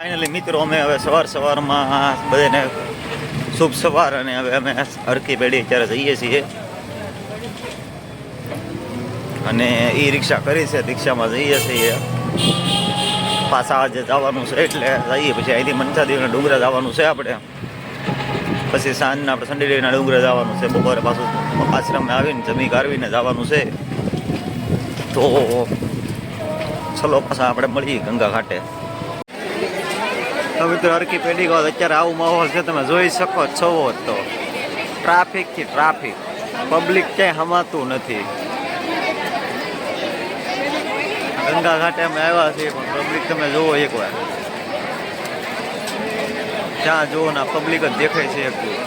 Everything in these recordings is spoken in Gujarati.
ફાઇનલી મિત્રો, અમે હવે સવાર સવારમાં બધાને શુભ સવાર અને હવે અમે હરકી પેઢી અત્યારે જઈએ છીએ. અને એ રિક્ષા કરી છે, રિક્ષામાં જઈએ છીએ. પાછા આજે જવાનું છે એટલે જઈએ પછી અહીંથી મનસાદેવીના ડુંગરા જવાનું છે આપણે. પછી સાંજના આપણે સંડીદેવીના ડુંગરા જવાનું છે, બપોરે પાછું આશ્રમે આવીને જમી કારવીને જવાનું છે. તો ચલો પાછા આપણે મળીએ ગંગા ઘાટે. તો મિત્રો હરકી પેઢી કહો અત્યારે આવું માહોલ છે, તમે જોઈ શકો છો તો. ટ્રાફિકથી ટ્રાફિક પબ્લિક ક્યાંય હમાતું નથી. ગંગા ઘાટે અમે આવ્યા છીએ, પણ પબ્લિક તમે જુઓ એકવાર. જ્યાં જુઓ ને પબ્લિક જ દેખાય છે એકલું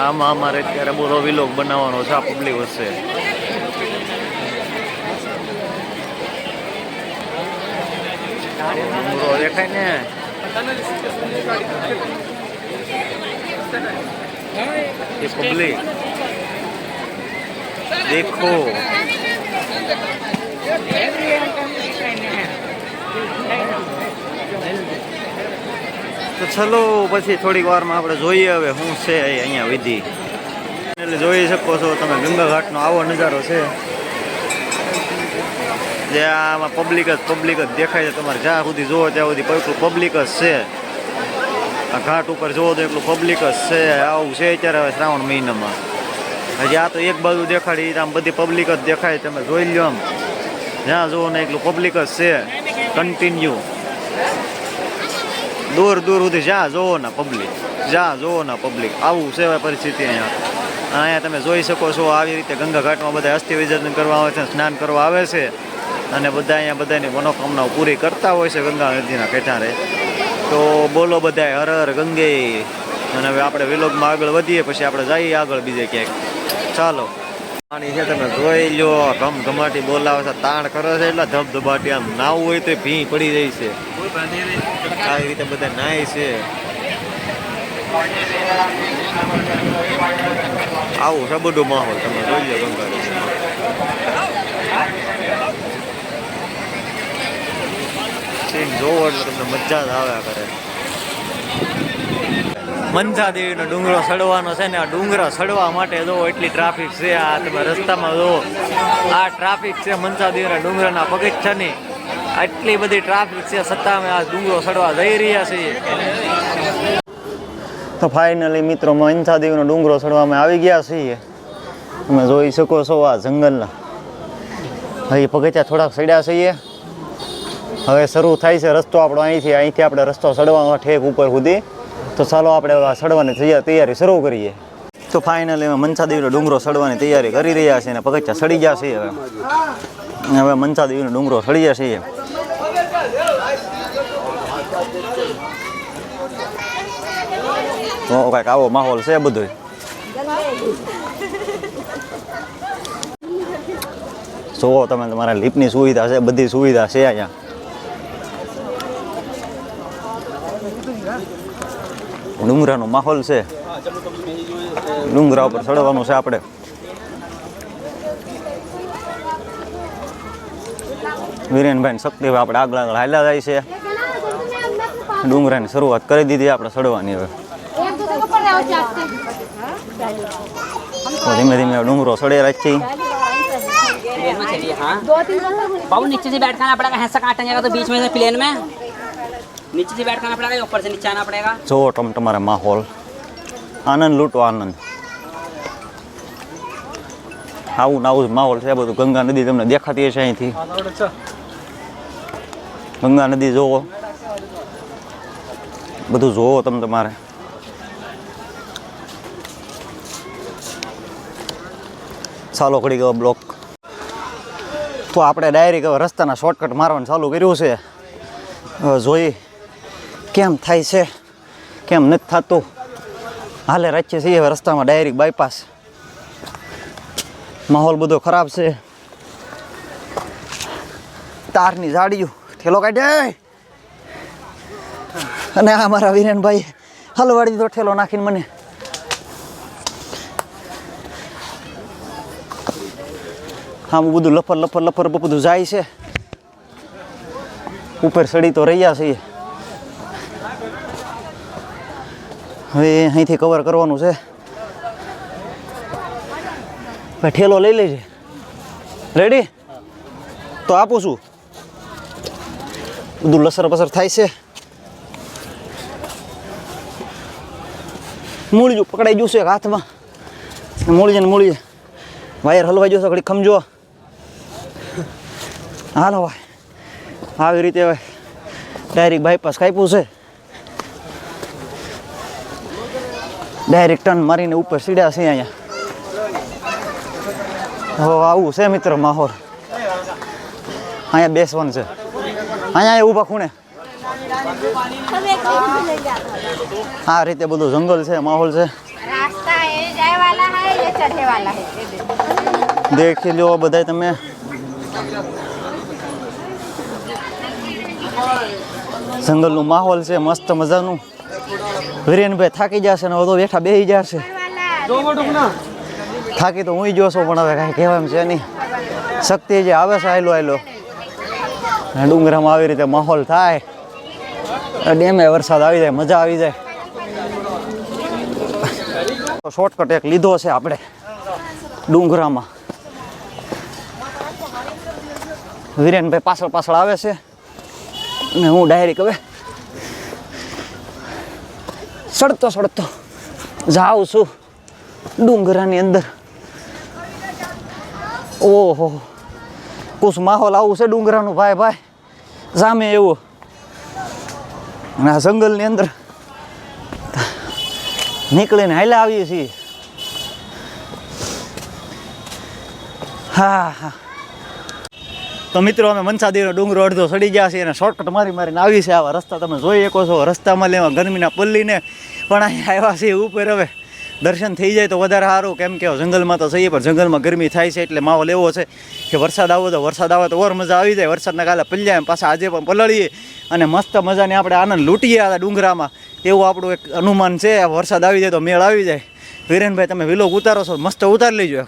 આમાં અમારે અત્યારે બોલો વિલોગ બનાવવાનો છે, આ પબ્લિક વચ્ચે દેખાય ને ये पब्लिक देखो તો ચલો પછી થોડીક વારમાં આપણે જોઈએ હવે શું છે અહીંયા વિધિ એટલે જોઈ શકો છો તમે ગંગા ઘાટનો આવો નજારો છે જે આમાં પબ્લિક જ પબ્લિક જ દેખાય છે. તમારે જ્યાં સુધી જુઓ ત્યાં સુધી એટલું પબ્લિક જ છે. આ ઘાટ ઉપર જુઓ તો એટલું પબ્લિક જ છે. આવું છે અત્યારે હવે શ્રાવણ મહિનામાં. હજી આ તો એક બાજુ દેખાડી આમ બધી પબ્લિક જ દેખાય. તમે જોઈ લો આમ. જ્યાં જોવો ને એટલું પબ્લિક જ છે. કન્ટિન્યુ દૂર દૂર સુધી જ્યાં જુઓ ને પબ્લિક જ્યાં જોવો ને પબ્લિક આવું છે પરિસ્થિતિ અહીંયા. અહીંયા તમે જોઈ શકો છો, આવી રીતે ગંગા ઘાટમાં બધા અસ્થિ વિસર્જન કરવા આવે છે, સ્નાન કરવા આવે છે. અને બધા અહીંયા બધાની મનોકામનાઓ પૂરી કરતા હોય છે ગંગા નદીના કેઠારે. તો બોલો બધા હર હર ગંગે. અને હવે આપણે વિલોગમાં આગળ વધીએ, પછી આપણે જઈએ આગળ બીજે ક્યાંક. ચાલો. પાણી છે તમે જોઈ લો ઘમ ઘમાટી બોલાવે છે, તાણ કરે છે, એટલે ધબધબાટી આમ નાવું હોય તો ભી પડી જાય છે. આવી રીતે બધા નાય છે. આવું છે બધું માહોલ, તમે જોઈ લો ગંગા સીન જોવો એટલે તમને મજા જ આવ્યા કરે મનસા દેવીનો ડુંગરો સડવાનો છે ને આ ડુંગરા સડવા માટે જો એટલી ટ્રાફિક છે, આ તમે રસ્તામાં જો, આ ટ્રાફિક છે મનસા દેવીના ડુંગરાના પગથિયાની આટલી બધી ટ્રાફિક છે, છતાં અમે આ ડુંગરો સડવા જઈ રહ્યા છીએ. તો ફાઇનલી મિત્રો મનસા દેવીનો ડુંગરો સડવામાં આવી ગયા છીએ. તમે જોઈ શકો છો આ જંગલના. હજી પગથિયા થોડાક સડ્યા છીએ. હવે શરૂ થાય છે રસ્તો આપણો અહીંથી અહીંથી આપણે રસ્તો ચડવાનો ઠેક ઉપર સુધી. તો ચાલો આપણે ચડવાની તૈયારી શરૂ કરીએ. તો ફાઇનલી અમે મનસાદેવીનો ડુંગરો સડવાની તૈયારી કરી રહ્યા છીએ અને પગથિયા સડી ગયા છીએ હવે. હવે મનસાદેવીનો ડુંગરો સડી ગયા છીએ તો કાંઈક આવો માહોલ છે બધો જુઓ તમે, તમારા લિફ્ટની સુવિધા છે, બધી સુવિધા છે અહીંયા. ડુંગરાનો માહોલ છે ડુંગરા ઉપર ચડવાનું છે આપણે વિરેનભાઈ શક્તિભાઈ આપણે આગળ આગળ હાલ્યા જાય છે ડુંગરાની શરૂઆત કરી દીધી આપણે ચડવાની હવે તો ધીમે ધીમે ડુંગરો ચડે રાખી प्लेन में चलिए हाँ बाबू नीचे से बैठ खाना पड़ेगा ऐसा काटने जाएगा तो बीच में से प्लेन में नीचे से बैठ खाना पड़ेगा या ऊपर से नीचे आना पड़ेगा જુઓ તમે તમારા માહોલ આનંદ લૂંટો આનંદ આવું ને આવું જ માહોલ છે બધું ગંગા નદી તમને દેખાતી હશે અહીંથી ગંગા નદી જોવો બધું જોવો તમે તમારે ચાલો ઘડી ગયો બ્લોક તો આપણે ડાયરેક્ટ હવે રસ્તાના શોર્ટકટ મારવાનું ચાલુ કર્યું છે હવે જોઈ કેમ થાય છે? કેમ નથી થતું? હાલે રાખીએ છીએ હવે રસ્તામાં ડાયરેક્ટ બાયપાસ માહોલ બધો ખરાબ છે. તારની ઝાડીઓ ઠેલો કાઢે. અને આ મારા વિરેનભાઈ, હલવાડી દીધો ઠેલો નાખીને મને. આમ બધું લફર લફર લફર, બધું જાય છે. ઉપર સડી તો રહ્યા છીએ. હવે અહીંથી કવર કરવાનું છે. ભાઈ, ઠેલો લઈ લેજે. રેડી તો આપું છું. બધું લસર પસર થાય છે. મૂળજું પકડાઈ ગયું છે હાથમાં. મૂળજે ને મૂળજે વાયર હલવાઈ જશે ઘડી ખમજો હાલો ભાઈ. આવી રીતે ડાયરેક્ટ બાયપાસ કાપ્યું છે. ડાયરેક્ટ ટર્ન મારીને ઉપર સીડ્યા છે અહીંયા. હો આવું છે મિત્ર માહોલ. અહીંયા બેસવાનું છે. અહીંયા ઊભા ખૂણે. આ રીતે બધું જંગલ છે, માહોલ છે. દેખી લો બધા તમે. જંગલનું માહોલ છે, મસ્ત મજાનું. વિરેનભાઈ થાકી જશે ને બધો બેઠા બેસી જશે. થાકી તો હું જોશો પણ હવે કાંઈ કહેવાય એમ છે નહીં. શક્તિ જે આવે છે આયલો આયલો ડુંગરામાં આવી રીતે માહોલ થાય. ડેમે વરસાદ આવી જાય મજા આવી જાય. શોર્ટકટ એક લીધો છે આપણે ડુંગરામાં. વિરેનભાઈ પાછળ પાછળ આવે છે. ને હું ડાયરેક્ટ હવે સડતો સડતો જાઉં છું ડુંગરાની અંદર. ઓહો કુશ માહોલ આવું છે ડુંગરાનું? ભાઈ ભાઈ સામે એવું. આ જંગલની અંદર નીકળીને હાલ્યા આવીએ છીએ. હા હા. તો મિત્રો, અમે મનસાદેવનો ડુંગરો અડધો સડી ગયા છીએ અને શોર્ટકટ મારી મારીને આવી છે. આવા રસ્તા તમે જોઈ શકો છો. રસ્તામાં લેવા ગરમીના પલ્લીને પણ અહીંયા આવ્યા છીએ ઉપર હવે. દર્શન થઈ જાય તો વધારે સારું. કેમ કે જંગલમાં તો જઈએ, પણ જંગલમાં ગરમી થાય છે એટલે માહોલ એવો છે કે વરસાદ આવો તો વરસાદ આવે તો ઓર મજા આવી જાય. વરસાદના કાલે પલ્યા પાછા આજે પણ પલળીએ અને મસ્ત મજાની આપણે આનંદ લૂંટીએ આ ડુંગરામાં. એવું આપણું એક અનુમાન છે વરસાદ આવી જાય તો મેળ આવી જાય. વિરેનભાઈ, તમે વિલોક ઉતારો છો, મસ્ત ઉતારી લેજો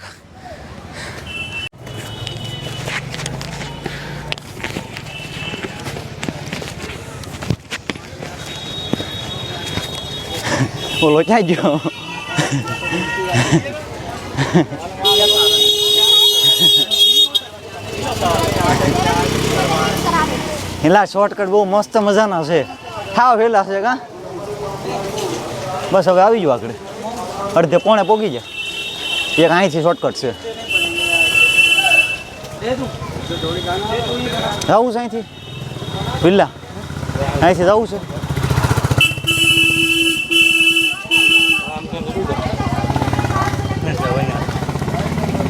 બોલો ક્યાં એલા શોર્ટકટ બહુ મસ્ત મજાના છે. હા વહેલા છે કા? બસ હવે આવી જાઓ આગળ. અડધે પોણે પોગી જાય એક અહીંથી શોર્ટકટ છે. જવું છે અહીંથી? વિલ્લા અહીંથી જવું છે.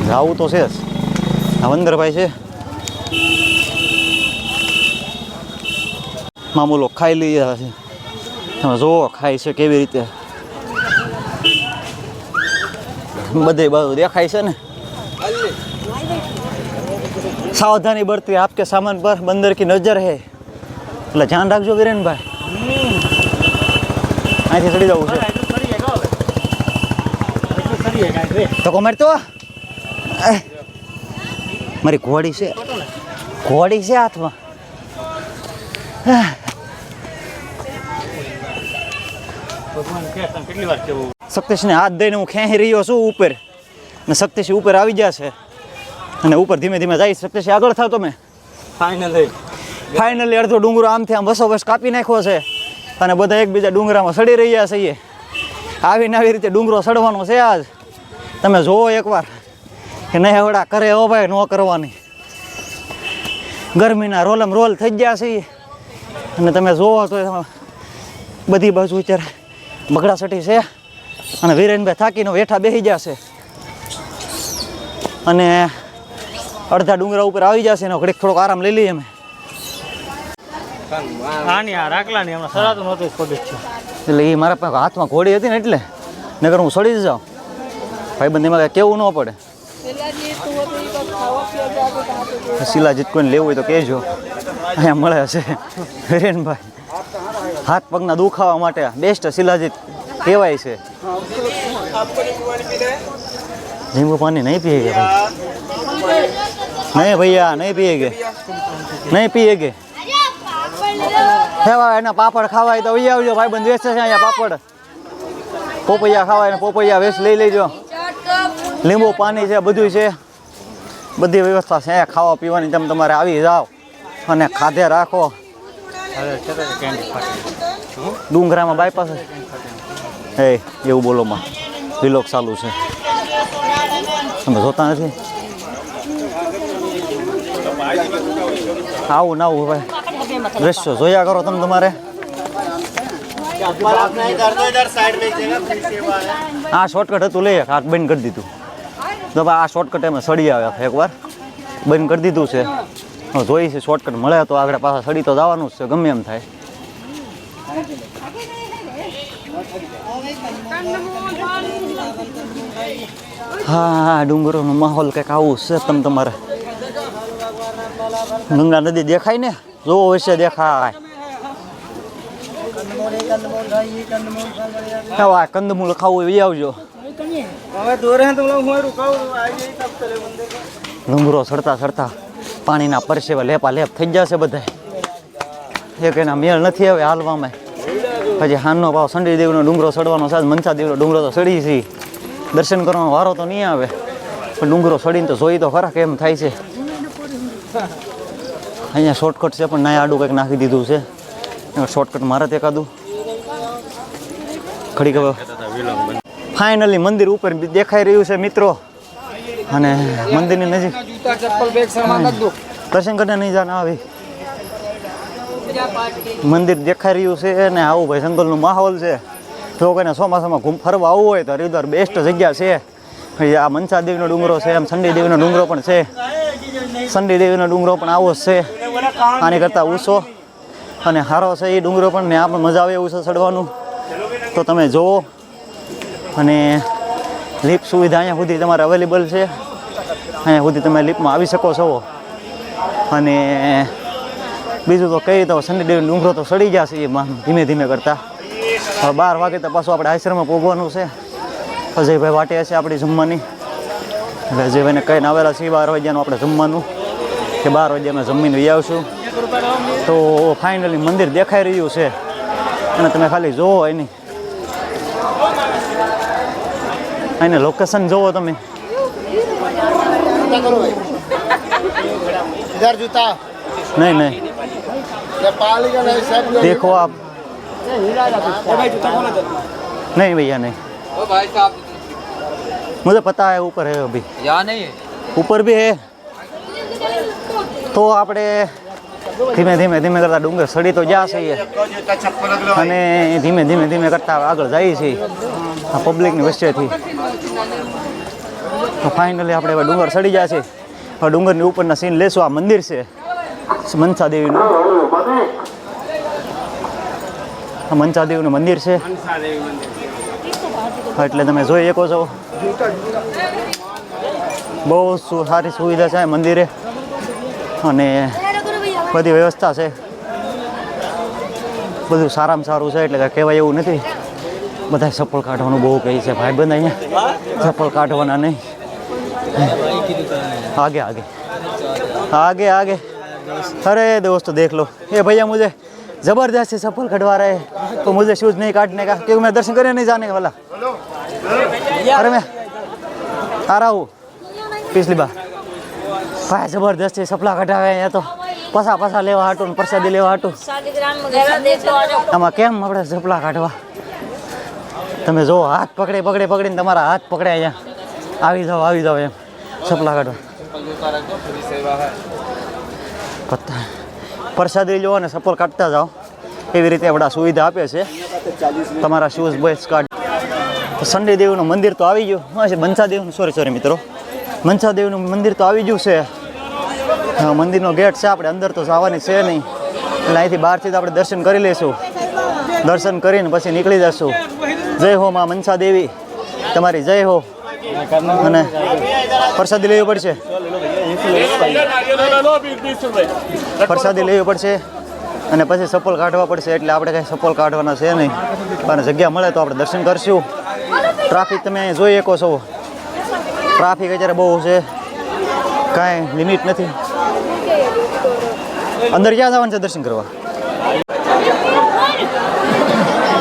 જાવું તો છે જ. વંદરભાઈ છે. મામૂલો ખાઈ લઈએ છે. તમે જુઓ ખાય છે કેવી રીતે. બધે બધું દેખાય છે ને. સાવધાની બરતી આપકે સામાન પર બંદર કી નજર હે. એટલે ધ્યાન રાખજો વિરેનભાઈ. અહીંથી ચડી જવું છે. તો કોમેર તો મારી ઘોડી છે. ઘોડી છે હાથમાં. શક્તિશને હાથ દઈને હું ખેંચી રહ્યો છું ઉપર. અને શક્તિશ ઉપર આવી જશે અને ઉપર ધીમે ધીમે જાય શક્તિશ આગળ થાવ તમે. ફાઇનલી ફાઇનલી અડધો ડુંગરો આમથી આમ બસો બસ કાપી નાખ્યો છે. અને બધા એકબીજા ડુંગરામાં સડી રહ્યા છીએ આવીને આવી રીતે ડુંગરો સડવાનો છે આજ. તમે જોવો એકવાર. કે નહીં હવડા કરે હો ભાઈ ન કરવાની. ગરમીના રોલમ રોલ થઈ ગયા છે અને તમે જોવો તો એમાં બધી બાજુ અત્યારે બગડાસટી છે. અને વિરેનભાઈ થાકીને વેઠા બેસી જશે અને અડધા ડુંગરા ઉપર આવી જશે ને ઘડીક થોડોક આરામ લઈ લઈએ અમે. એટલે એ મારા પાસે હાથમાં ઘોડી હતી ને એટલે. નગર હું સડી જ જાઉં. ભાઈબંધ એમાં કાંઈ કેવું ન પડે. શિલાજીત કોઈને લેવું હોય તો કહેજો. અહીંયા મળે છે. હિરેનભાઈ, હાથ પગના દુખાવા માટે બેસ્ટ શિલાજીત કહેવાય છે. લીંબુ પાણી નહીં પીએ ભાઈ. નહીં ભૈયા, નહીં પીએ કે નહીં પીએ કે હેવા, એના પાપડ ખાવાય તો અહીં આવજો. ભાઈ બંધ વેચે છે અહીંયા પાપડ. પોપૈયા ખાવાય ને પોપૈયા વેચ લઈ લેજો. લીંબુ પાણી છે બધું છે. બધી વ્યવસ્થા છે. ખાવા પીવાની તમે તમારે આવી જાઓ અને ખાધે રાખો. ડુંગરામાં બાયપાસ હે, એવું બોલોમાં વિલોક ચાલુ છે. તમે જોતા નથી? આવું ના આવું ભાઈ. દ્રશ્યો જોયા કરો તમે તમારે. આ શોર્ટકટ હતું લઈએ હાથ બંધ કરી દીધું. તો આ શોર્ટકટ એમાં સડી આવ્યા એકવાર. બંધ કરી દીધું છે. જોઈ છે શોર્ટકટ મળે તો આગળ પાછા સડી તો જવાનું જ છે, ગમે એમ થાય. હા, ડુંગરોનો માહોલ કંઈક આવું છે તમે તમારે. ગંગા નદી દેખાય ને? જોવો હશે દેખાય. કંદમૂળ ખાવું એ આવજો. ડુંગરો ચડતા ચડતા પાણીના પરસેવા લેપા લેપ થઈ જશે બધા એક એના મેળ નથી હવે હાલવામાં. પછી હાનનો ભાવ સંડી દેવનો ડુંગરો સડવાનો સાજ મનસા દેવનો ડુંગરો તો સડી છે. દર્શન કરવાનો વારો તો નહીં આવે. પણ ડુંગરો સડીને તો જોઈ તો ખરા કેમ થાય છે. અહીંયા શોર્ટકટ છે, પણ ના આડું કંઈક નાખી દીધું છે. શોર્ટકટ મારે તે કાદું ખડી હવે ફાઇનલી મંદિર ઉપર દેખાઈ રહ્યું છે મિત્રો. અને મંદિરની નજીક. દર્શન કરીને નહીં જાણ આવી. મંદિર દેખાઈ રહ્યું છે અને આવું ભાઈ જંગલનો માહોલ છે. જો કોઈને ચોમાસામાં ઘૂમ ફરવા આવવું હોય તો હરિદ્વાર બેસ્ટ જગ્યા છે. આ મનસા દેવીનો ડુંગરો છે, એમ સંડી દેવીનો ડુંગરો પણ છે. સંડી દેવીનો ડુંગરો પણ આવો છે. આની કરતાં ઊંચો. અને સારો છે એ ડુંગરો પણ ને આ પણ મજા આવે એવું છે ચડવાનું. તો તમે જુઓ. અને લિફ્ટ સુવિધા અહીંયા સુધી તમારે અવેલેબલ છે. અહીંયા સુધી તમે લિફ્ટમાં આવી શકો છો. અને બીજું તો કહી તો સંડી દેવી ડુંગરો તો સડી જશે એમાં ધીમે ધીમે કરતા. હવે બાર વાગે તો પાછું આપણે આશ્રમમાં પહોંચવાનું છે. અજયભાઈ વાટે છે આપણી જમવાની. એટલે અજયભાઈને કહીને આવેલા છીએ બાર વાગ્યાનું આપણે જમવાનું. કે બાર વાગે અમે જમીને લઈ આવશું. તો ફાઇનલી મંદિર દેખાઈ રહ્યું છે. અને તમે ખાલી જોવો એની. એને લોકેશન જોવો તમે इधर जूता નહીં નહીં नेपाली का नहीं सब लोग देखो आप नहीं भैया नहीं मुझे पता है ऊपर है अभी यहाँ नहीं है ऊपर भी है તો આપણે ધીમે ધીમે ધીમે કરતા ડુંગર સડી તો જ્યાં છે અને ધીમે ધીમે ધીમે કરતા આગળ જઈએ છીએ આ પબ્લિકની વચ્ચેથી. તો ફાઇનલી આપણે ડુંગર સડી જાય છે. હવે ડુંગરની ઉપરના સીન લેશું. આ મંદિર છે. મનસા દેવીનું. આ મનસા દેવીનું મંદિર છે. એટલે તમે જોઈ શકો છો. બહુ સારી સુવિધા છે મંદિરે. અને બધી વ્યવસ્થા છે બધું સારામાં સારું છે એટલે કાંઈ કહેવાય એવું નથી બધા ચપ્પલ કાઢવાનું બહુ કહે છે ભાઈ બંધ અહીંયા ચપ્પલ કાઢવાના નહીં आगे आगे आगे आगे अरे दोस्त देख लो ये भैया मुझे ज़बरदस्ती चप्पल कटवा रहे हैं तो मुझे शूज़ नहीं काटने का क्योंकि मैं दर्शन करने नहीं जाने वाला अरे मैं आ रहा हूँ पिछली बार भाई जबरदस्ती सपला कटावे અહીંયા તો પસા પસા લેવા હાટું ને પ્રસાદી લેવા હાટું. આમાં કેમ આપણે ઝપલા કાઢવા? તમે જો, હાથ પકડે પકડે, પકડીને તમારા હાથ પકડે અહીંયા. આવી જાઓ આવી જાઓ એમ. ઝપલા કાઢવા. પત્તા. પ્રસાદી લો અને સપોલ કાઢતા જાઓ. એવી રીતે આપણા સુવિધા આપે છે. તમારા શૂઝ બોયસ કાર્ડ સંડે દેવનું મંદિર તો આવી ગયું. હા, છે બંસાદેવનું સોરી સોરી મિત્રો. મનસાદેવનું મંદિર તો આવી ગયું છે. મંદિરનો ગેટ છે આપણે, અંદર તો જવાની છે નહીં. એટલે અહીંથી બહારથી તો આપણે દર્શન કરી લઈશું. દર્શન કરીને પછી નીકળી જશું. જય હો માં મનસા દેવી. તમારી જય હો. અને પ્રસાદી લેવી પડશે? પ્રસાદી લેવી પડશે અને પછી સપોલ કાઢવા પડશે, એટલે આપણે કાંઈ સપોલ કાઢવાના છે નહીં. પણ જગ્યા મળે તો આપણે દર્શન કરશું. ટ્રાફિક તમે અહીં જોઈ શકો છો. ટ્રાફિક અત્યારે બહુ છે. કાંઈ લિમિટ નથી. અંદર ક્યાં જવાનું છે દર્શન કરવા?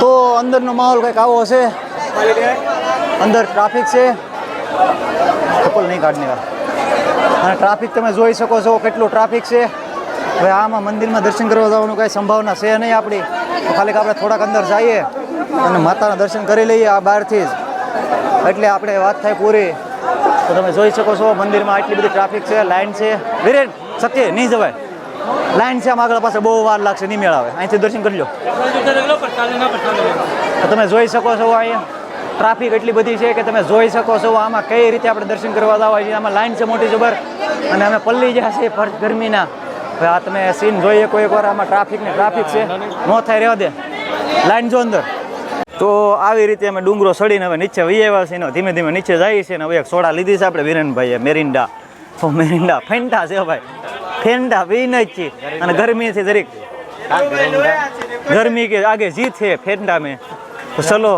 તો અંદરનો માહોલ કંઈક આવો હશે. અંદર ટ્રાફિક છે. કપલ નહીં કાઢની અને ટ્રાફિક તમે જોઈ શકો છો કેટલું ટ્રાફિક છે. હવે આમાં મંદિરમાં દર્શન કરવા જવાનું કાંઈ સંભાવના છે નહીં આપણી. તો ખાલી આપણે થોડાક અંદર જઈએ અને માતાના દર્શન કરી લઈએ આ બહારથી જ. એટલે આપણે વાત થાય પૂરી. તો તમે જોઈ શકો છો મંદિરમાં આટલી બધી ટ્રાફિક છે લાઈન છે. વિરેન, સત્ય, નહીં જવાય. લાઈન છે આમ આગળ પાસે બહુ વાર લાગશે, નહીં મેળ આવે અહીંથી દર્શન કરી લો. તમે જોઈ શકો છો અહીંયા ટ્રાફિક એટલી બધી છે કે તમે જોઈ શકો છો આમાં કઈ રીતે આપણે દર્શન કરવા જવા છીએ. આમાં લાઈન છે મોટી જબર અને અમે પલ્લી જ્યાં છે ગરમીના. આ તમે સીન જોઈએ કોઈ એકવાર, આમાં ટ્રાફિક ને ટ્રાફિક છે. નો થાય, રહેવા દે. લાઈન જો અંદર. તો આવી રીતે અમે ડુંગરો સડીને હવે નીચે વહી આવ્યા છીએ ધીમે ધીમે નીચે જઈએ છીએ ને હવે એક સોડા લીધી છે આપણે વિરેનભાઈએ, મેરિન્ડા. તો મેરિન્ડા ફેન્ટા છે ભાઈ. ફેન્ટા પીને જ અને ગરમીથી જરીક. ગરમી કે આગે જીત છે ફેંડા મેં. તો ચલો,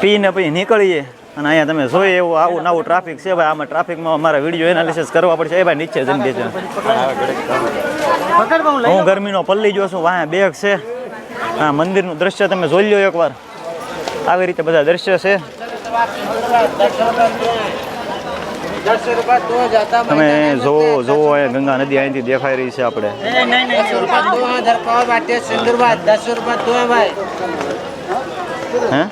પીને પછી નીકળીએ. અને અહીંયા તમે જોઈ એવું આવું નવું ટ્રાફિક છે. ભાઈ, આમાં ટ્રાફિકમાં અમારા વીડિયો એનાલિસિસ કરવા પડશે. એ ભાઈ નીચે જઈને દેજો હું ગરમીનો પલ્લી જો છું. વાહ બેગ છે. હા મંદિરનું દ્રશ્ય તમે જોઈ લો એકવાર. આવી રીતે બધા દ્રશ્ય છે. તમે જોવો જોવો અહીંયા ગંગા નદી અહીંથી દેખાઈ રહી છે આપણે. હે?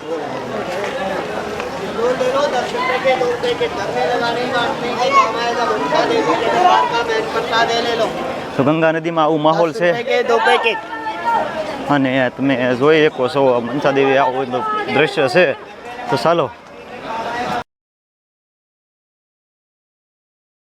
તો ગંગા નદીમાં આવું માહોલ છે? અને તમે જોઈ શકો છો મનસા દેવી આવું દ્રશ્ય છે. તો ચાલો